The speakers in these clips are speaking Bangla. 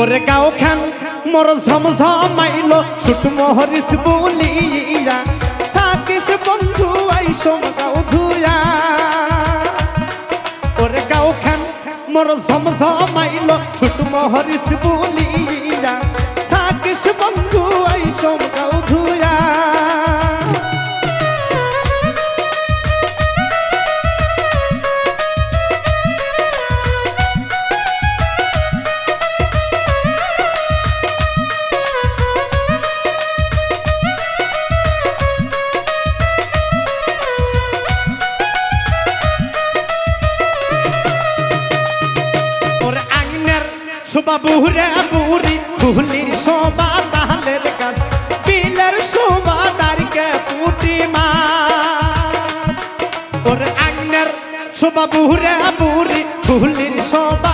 ওরে গাও খান, মোর ঝমঝমাইল, ছুট মোহরিস বলিয়া থাকিস বন্ধু আইসম গাও ধুয়া। ওরে গাও খান, মোর ঝমঝমাইল, ছুট মোহরিস বলিয়া শোভা বুহরে বুড়ি ফুলির শোভা তাহলের গাছ বিলের শোভা দাঁড়িকে পুটি মা ওর আগ্নের শোভা বুহরে বুড়ি ফুলির শোভা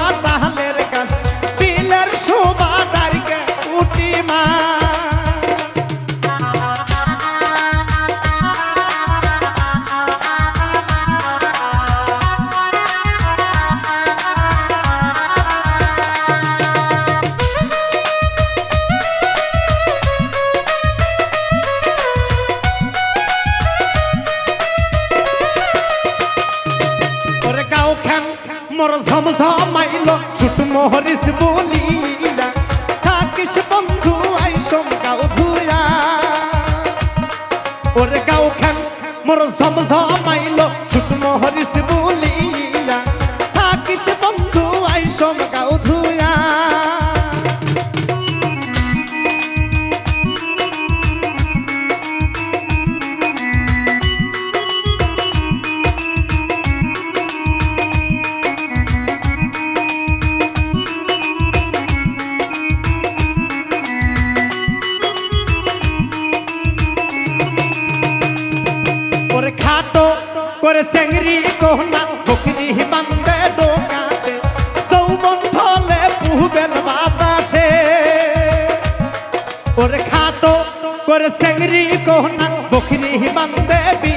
মোর ঝমঝমাইল ছুট মোহরিস বলিলা, থাকিস বন্ধু আইসম গাও ধুয়া ওরে গাও খান মোর ঝমঝমাইল ছুট মোহরিস খাটো করে সেংরি কোহনা, বকরি বান্দে ডোকাতে সৌমন ফলে পুহবেল বাতাসে। ওরে খাটো করে সেংরি কোহনা, বকরি বান্দে বি